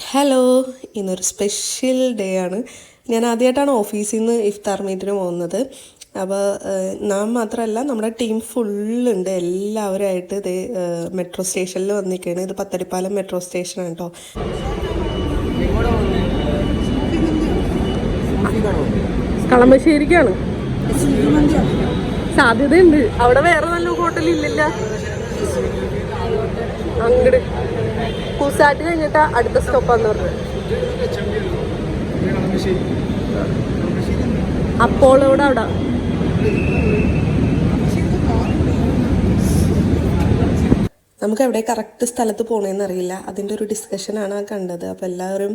Hello ഇന്നൊരു special day ആണ്. ഞാൻ ആദ്യമായിട്ടാണ് ഓഫീസിൽ നിന്ന് ഇഫ്താർ മീറ്റിന് പോകുന്നത്. അപ്പോൾ നാം മാത്രമല്ല നമ്മുടെ ടീം ഫുള്ളുണ്ട്. എല്ലാവരുമായിട്ട് ഇത് മെട്രോ സ്റ്റേഷനിൽ വന്നിരിക്കുകയാണ് ഇത് പത്തടിപ്പാലം മെട്രോ സ്റ്റേഷനാണ് കേട്ടോ കളമശ്ശേരിക്കാണ്. സാധ്യതയുണ്ട്. അവിടെ വേറെ നല്ല ഹോട്ടൽ ഇല്ലല്ല. അങ്ങട്. കൂസാറ്റ് കഴിഞ്ഞിട്ട് അടുത്ത സ്റ്റോപ്പാന്ന് പറഞ്ഞത്. അപ്പോളോടെ അവിടെ? നമുക്ക് എവിടെ കറക്റ്റ് സ്ഥലത്ത് പോകണമെന്ന് അറിയില്ല. അതിന്റെ ഒരു ഡിസ്കഷനാണ് കണ്ടത്. അപ്പോൾ എല്ലാവരും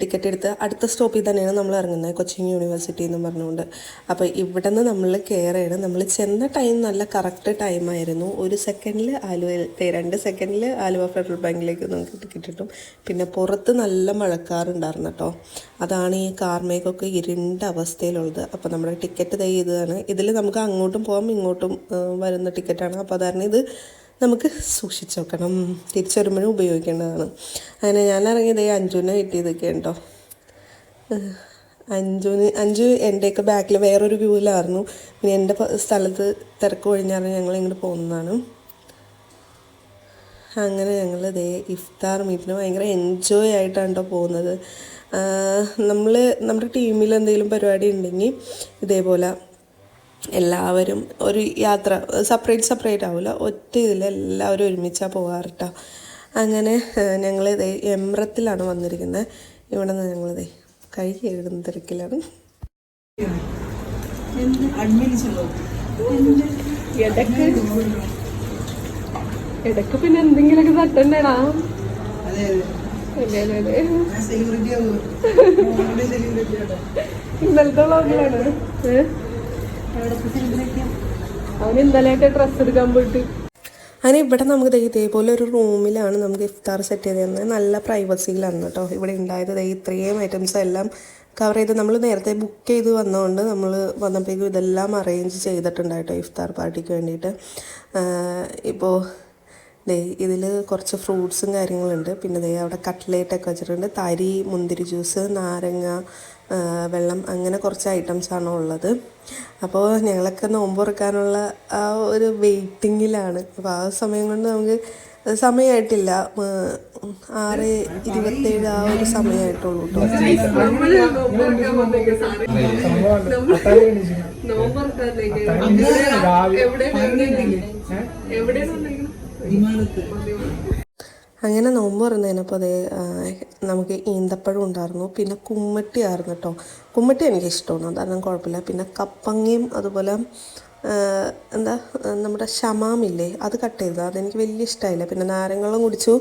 ടിക്കറ്റ് എടുത്ത് അടുത്ത സ്റ്റോപ്പിൽ തന്നെയാണ് നമ്മൾ ഇറങ്ങുന്നത് കൊച്ചിൻ യൂണിവേഴ്സിറ്റി എന്ന് പറഞ്ഞുകൊണ്ട്. അപ്പോൾ ഇവിടെ നിന്ന് നമ്മൾ കയറുകയാണ് നമ്മൾ ചെന്ന ടൈം നല്ല കറക്റ്റ് ടൈമായിരുന്നു ഒരു സെക്കൻഡിൽ ആലുവ രണ്ട് സെക്കൻഡിൽ ആലുവ ഫെഡറൽ ബാങ്കിലേക്ക് നമുക്ക് ടിക്കറ്റ് കിട്ടും. പിന്നെ പുറത്ത് നല്ല മഴക്കാറുണ്ടായിരുന്നു കേട്ടോ അതാണ് ഈ കാർമേക്കൊക്കെ ഇരുണ്ട അവസ്ഥയിലുള്ളത്. അപ്പോൾ നമ്മുടെ ടിക്കറ്റ് തൈ ഇതാണ്. ഇതിൽ നമുക്ക് അങ്ങോട്ടും പോകാം ഇങ്ങോട്ടും വരുന്ന ടിക്കറ്റാണ് അപ്പോൾ അതാണ് ഇത് നമുക്ക് സൂക്ഷിച്ച് വെക്കണം. തിരിച്ചു വരുമ്പോഴും ഉപയോഗിക്കേണ്ടതാണ്. അങ്ങനെ ഞാൻ ഇറങ്ങിയത് അഞ്ജുവിനെ കിട്ടിയതൊക്കെ ഉണ്ടോ അഞ്ജുവിന് അഞ്ജു എന്റെയൊക്കെ ബാക്കിൽ വേറൊരു വ്യൂവിലായിരുന്നു പിന്നെ എന്റെ സ്ഥലത്ത് തിരക്ക് ഒഴിഞ്ഞാണ് ഞങ്ങൾ ഇങ്ങോട്ട് പോകുന്നതാണ്. അങ്ങനെ ഞങ്ങൾ ദേ ഇഫ്താർ മീറ്റിന് ഭയങ്കര എൻജോയ് ആയിട്ടാണ് കേട്ടോ പോകുന്നത്. നമ്മൾ നമ്മുടെ ടീമിൽ എന്തെങ്കിലും പരിപാടി ഉണ്ടെങ്കിൽ ഇതേപോലെ എല്ലാവരും ഒരു യാത്ര സെപ്പറേറ്റ് സെപ്പറേറ്റ് ആവില്ല ഒറ്റ ഇതിൽ എല്ലാവരും ഒരുമിച്ചാണ് പോകാറ് അങ്ങനെ ഞങ്ങൾ ഇതേ എമ്രത്തിലാണ് വന്നിരിക്കുന്നത് ഇവിടെ നിന്ന് ഞങ്ങളിതേ കൈ കഴുകുന്ന തിരക്കിലാണ്. ഇടയ്ക്ക് ഇടയ്ക്ക് പിന്നെ എന്തെങ്കിലുമൊക്കെ തട്ടണ്ടടാ. ഇന്നലത്തെ വ്ളോഗിലാണ് ഏഹ് ഇന്നലെയൊക്കെ ഡ്രസ്സ് എടുക്കാൻ പോയിട്ട്. അങ്ങനെ ഇവിടെ നമുക്ക് ഇതേപോലെ ഒരു റൂമിലാണ് നമുക്ക് ഇഫ്താർ സെറ്റ് ചെയ്ത് തന്നത് നല്ല പ്രൈവസിയിലാണ് കേട്ടോ. ഇവിടെ ഉണ്ടായത് ഇത്രയും ഐറ്റംസ് എല്ലാം കവർ ചെയ്ത് നമ്മൾ നേരത്തെ ബുക്ക് ചെയ്ത് വന്നതുകൊണ്ട് നമ്മൾ വന്നപ്പോഴേക്കും ഇതെല്ലാം അറേഞ്ച് ചെയ്തിട്ടുണ്ടായിട്ടോ ഇഫ്താർ പാർട്ടിക്ക് വേണ്ടിയിട്ട്. ഇപ്പോൾ ദേ ഇതിൽ കുറച്ച് ഫ്രൂട്ട്സും കാര്യങ്ങളുണ്ട്. പിന്നെ ദേ അവിടെ കട്ട്ലേറ്റൊക്കെ വെച്ചിട്ടുണ്ട്. തരി മുന്തിരി ജ്യൂസ് നാരങ്ങ വെള്ളം അങ്ങനെ കുറച്ച് ഐറ്റംസാണ് ഉള്ളത്. അപ്പോൾ ഞങ്ങളൊക്കെ നോമ്പ് തുറക്കാനുള്ള ആ ഒരു വെയിറ്റിങ്ങിലാണ്. അപ്പോൾ ആ സമയം കൊണ്ട് നമുക്ക് സമയമായിട്ടില്ല ആറ് ഇരുപത്തേഴ് ആ ഒരു സമയമായിട്ടുള്ളൂ കേട്ടോ അങ്ങനെ നോമ്പ് തുറന്നതിനപ്പോൾ അതേ നമുക്ക് ഈന്തപ്പഴം ഉണ്ടായിരുന്നു പിന്നെ കുമ്മട്ടി ആയിരുന്നു കേട്ടോ കുമ്മട്ടി എനിക്ക് ഇഷ്ടമാണ് അതാണ് കുഴപ്പമില്ല. പിന്നെ കപ്പങ്ങയും അതുപോലെ എന്താ നമ്മുടെ ഷമാമില്ലേ അത് കട്ട് ചെയ്തത്. അതെനിക്ക് വലിയ ഇഷ്ടമായില്ല പിന്നെ നാരങ്ങളും കുടിച്ചു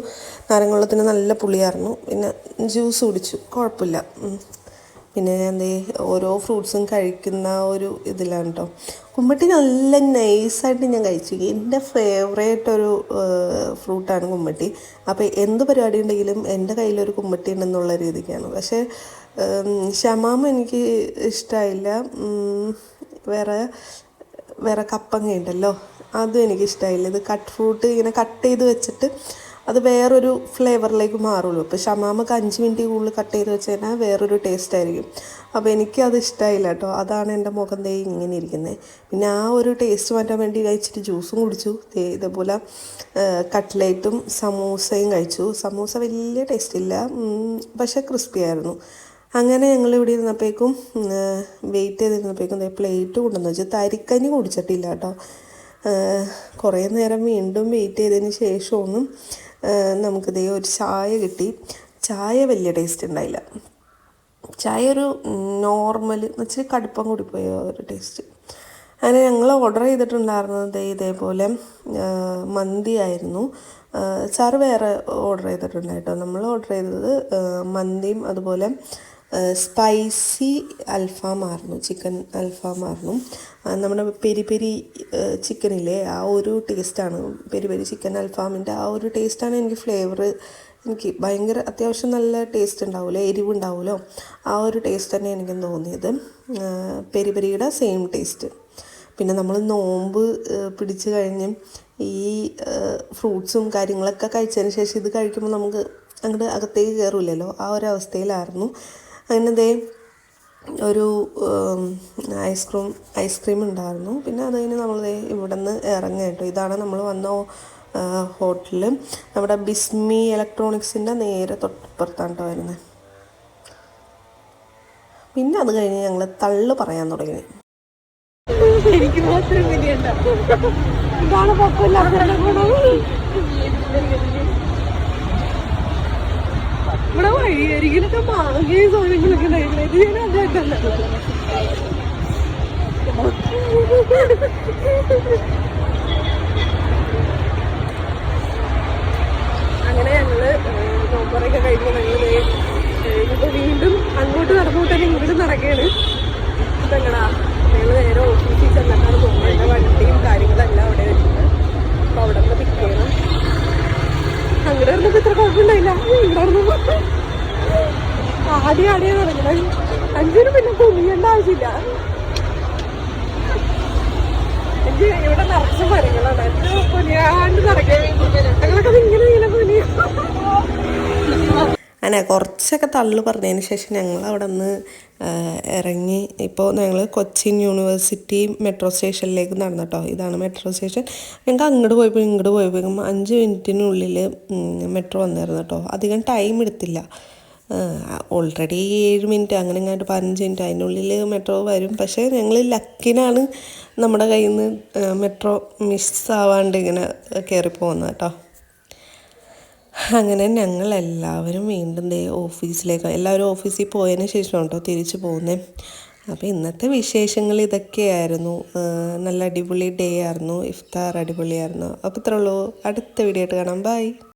നാരങ്ങളത്തിന് നല്ല പുളിയായിരുന്നു. പിന്നെ ജ്യൂസ് കുടിച്ചു കുഴപ്പമില്ല. പിന്നെ ഞാൻ ദേ ഓരോ ഫ്രൂട്ട്സും കഴിക്കുന്ന ഒരു ഇതിലാണ് കേട്ടോ കുമ്പട്ടി നല്ല നൈസായിട്ട് ഞാൻ കഴിച്ചു. എന്റെ ഫേവറേറ്റ് ഒരു ഫ്രൂട്ടാണ് കുമ്പട്ടി. അപ്പോൾ എന്ത് പരിപാടി ഉണ്ടെങ്കിലും എന്റെ കയ്യിലൊരു കുമ്പട്ടി ഉണ്ടെന്നുള്ള രീതിക്കാണ്. പക്ഷേ ഷമാമ എനിക്ക് ഇഷ്ടമായില്ല വേറെ വേറെ കപ്പങ്ങ ഉണ്ടല്ലോ അതും എനിക്ക് ഇഷ്ടമായില്ല ഇത് കട്ട് ഫ്രൂട്ട് ഇങ്ങനെ കട്ട് ചെയ്ത് വെച്ചിട്ട് അത് വേറൊരു ഫ്ലേവറിലേക്ക് മാറുള്ളൂ. ഇപ്പോൾ ഷമാമൊക്കെ അഞ്ച് മിനിറ്റ് കൂടുതൽ കട്ട് ചെയ്ത് വെച്ച് കഴിഞ്ഞാൽ വേറൊരു ടേസ്റ്റ് ആയിരിക്കും. അപ്പോൾ എനിക്കത് ഇഷ്ടമായില്ല കേട്ടോ അതാണ് എന്റെ മുഖം ദേ ഇങ്ങനെ ഇരിക്കുന്നത് പിന്നെ ആ ഒരു ടേസ്റ്റ് മാറ്റാൻ വേണ്ടി കഴിച്ചിട്ട് ജ്യൂസും കുടിച്ചു. ദേ ഇതേപോലെ കട്ട്ലേറ്റും സമൂസയും കഴിച്ചു. സമൂസ വലിയ ടേസ്റ്റ് ഇല്ല. പക്ഷേ ക്രിസ്പി ആയിരുന്നു. അങ്ങനെ ഞങ്ങൾ ഇവിടെ ഇരുന്നപ്പോഴേക്കും വെയിറ്റ് ചെയ്തിരുന്നപ്പോഴേക്കും പ്ലേറ്റ് കൊണ്ടുവന്ന് വെച്ചു. തരിക്കഞ്ഞി കുടിച്ചിട്ടില്ല കേട്ടോ കുറേ നേരം വീണ്ടും വെയിറ്റ് ചെയ്തതിന് ശേഷമൊന്നും നമുക്ക് ദേ ഒരു ചായ കിട്ടി. ചായ വലിയ ടേസ്റ്റ് ഉണ്ടായില്ല. ചായ ഒരു നോർമൽ ഇച്ചിരി കടുപ്പം കൂടി പോയ ഒരു ടേസ്റ്റ് അങ്ങനെ ഞങ്ങൾ ഓർഡർ ചെയ്തിട്ടുണ്ടായിരുന്നത് ഇതേപോലെ മന്തി ആയിരുന്നു. സാറ് വേറെ ഓർഡർ ചെയ്തിട്ടുണ്ടായിട്ടോ? നമ്മൾ ഓർഡർ ചെയ്തത് മന്തിയും അതുപോലെ സ്പൈസി അൽഫാമായിരുന്നു ചിക്കൻ അൽഫാമായിരുന്നു നമ്മുടെ പെരി പെരി ചിക്കനില്ലേ ആ ഒരു ടേസ്റ്റാണ് പെരി പെരി ചിക്കൻ അൽഫാമിന്റെ ആ ഒരു ടേസ്റ്റാണ് എനിക്ക് ഫ്ലേവർ എനിക്ക് ഭയങ്കര അത്യാവശ്യം നല്ല ടേസ്റ്റ് ഉണ്ടാവുമല്ലോ എരിവുണ്ടാവുമല്ലോ ആ ഒരു ടേസ്റ്റ് തന്നെ എനിക്ക് തോന്നിയത്. പെരി പെരിയുടെ സെയിം ടേസ്റ്റ് പിന്നെ നമ്മൾ നോമ്പ് പിടിച്ച് കഴിഞ്ഞ് ഈ ഫ്രൂട്ട്സും കാര്യങ്ങളൊക്കെ കഴിച്ചതിന് ശേഷം ഇത് കഴിക്കുമ്പോൾ നമുക്ക് അങ്ങോട്ട് അകത്തേക്ക് കയറില്ലല്ലോ ആ ഒരു അവസ്ഥയിലായിരുന്നു. അങ്ങനെ ദേ ഒരു ഐസ്ക്രീം ഐസ്ക്രീം ഉണ്ടായിരുന്നു. പിന്നെ അത് കഴിഞ്ഞ് നമ്മൾ ഇവിടെ നിന്ന് ഇറങ്ങുക കേട്ടോ. ഇതാണ് നമ്മൾ വന്ന ഹോട്ടൽ. നമ്മുടെ ബിസ്മി ഇലക്ട്രോണിക്സിന്റെ നേരെ തൊട്ടപ്പുറത്താണ് കേട്ടോ വരുന്നത് പിന്നെ അത് കഴിഞ്ഞ് ഞങ്ങൾ തള്ളു പറയാൻ തുടങ്ങി. എനിക്ക് മാത്രം ഗുണം ഇവിടെ മാങ്ങയും സാധനങ്ങളൊക്കെ ഉണ്ടായില്ലേ ഇത് ഞാൻ അതായിട്ടല്ല അങ്ങനെ ഞങ്ങൾ നോമ്പറൊക്കെ കഴിഞ്ഞ് ഞങ്ങൾ ഇപ്പൊ വീണ്ടും അങ്ങോട്ട് നടന്നുകൊണ്ട് തന്നെ ഇങ്ങോട്ട് നടക്കുകയാണ് ഇപ്പൊ എങ്ങടാ ഞങ്ങൾ നേരെ ഓഫീസിൽ ചെന്നിട്ടാണ് പോകുന്നത് എന്റെ വണ്ടിയും കാര്യങ്ങളെല്ലാം അവിടെ വെച്ചിട്ട് അപ്പൊ അവിടെ നിന്ന് പിക്ക് ചെയ്യണം അങ്ങോട്ട് വരുന്നപ്പോ ഇത്ര കുഴപ്പമുണ്ടായില്ല ഇവിടെ വരുന്നപ്പോ ആദ്യം ആദ്യം നടക്കണം അഞ്ചിനും പിന്നെ ആവശ്യമില്ല എനിക്ക് ഇവിടെ നിറച്ച മരങ്ങളാണ് ഞങ്ങളൊക്കെ ഇങ്ങനെ ഇങ്ങനെ പുനിയ. അങ്ങനെ കുറച്ചൊക്കെ തള്ളു പറഞ്ഞതിന് ശേഷം ഞങ്ങൾ അവിടെ നിന്ന് ഇറങ്ങി. ഇപ്പോൾ ഞങ്ങൾ കൊച്ചിൻ യൂണിവേഴ്സിറ്റി മെട്രോ സ്റ്റേഷനിലേക്ക് നടന്നു കേട്ടോ ഇതാണ് മെട്രോ സ്റ്റേഷൻ. ഞങ്ങൾക്ക് അങ്ങോട്ട് പോയപ്പോൾ ഇങ്ങോട്ട് പോയപ്പോഴും അഞ്ച് മിനിറ്റിനുള്ളിൽ മെട്രോ വന്നിരുന്നു കേട്ടോ അധികം ടൈം എടുത്തില്ല. ഓൾറെഡി ഏഴ് മിനിറ്റ് അങ്ങനെ ഇങ്ങോട്ട് പതിനഞ്ച് മിനിറ്റ് അതിനുള്ളിൽ മെട്രോ വരും. പക്ഷേ ഞങ്ങൾ ലക്കിനാണ് നമ്മുടെ കയ്യിൽ നിന്ന് മെട്രോ മിസ്സാവാണ്ട് ഇങ്ങനെ കയറി പോകുന്നത് കേട്ടോ. അങ്ങനെ ഞങ്ങൾ എല്ലാവരും വീണ്ടും ദേ ഓഫീസിലേക്ക് എല്ലാവരും ഓഫീസിൽ പോയതിന് ശേഷം കേട്ടോ തിരിച്ചു പോകുന്നത് അപ്പോൾ ഇന്നത്തെ വിശേഷങ്ങൾ ഇതൊക്കെയായിരുന്നു. നല്ല അടിപൊളി ഡേ ആയിരുന്നു. ഇഫ്താർ അടിപൊളിയായിരുന്നു. അപ്പോൾ ഇത്രയുള്ളൂ അടുത്ത വീഡിയോ ആയിട്ട് കാണാം. ബൈ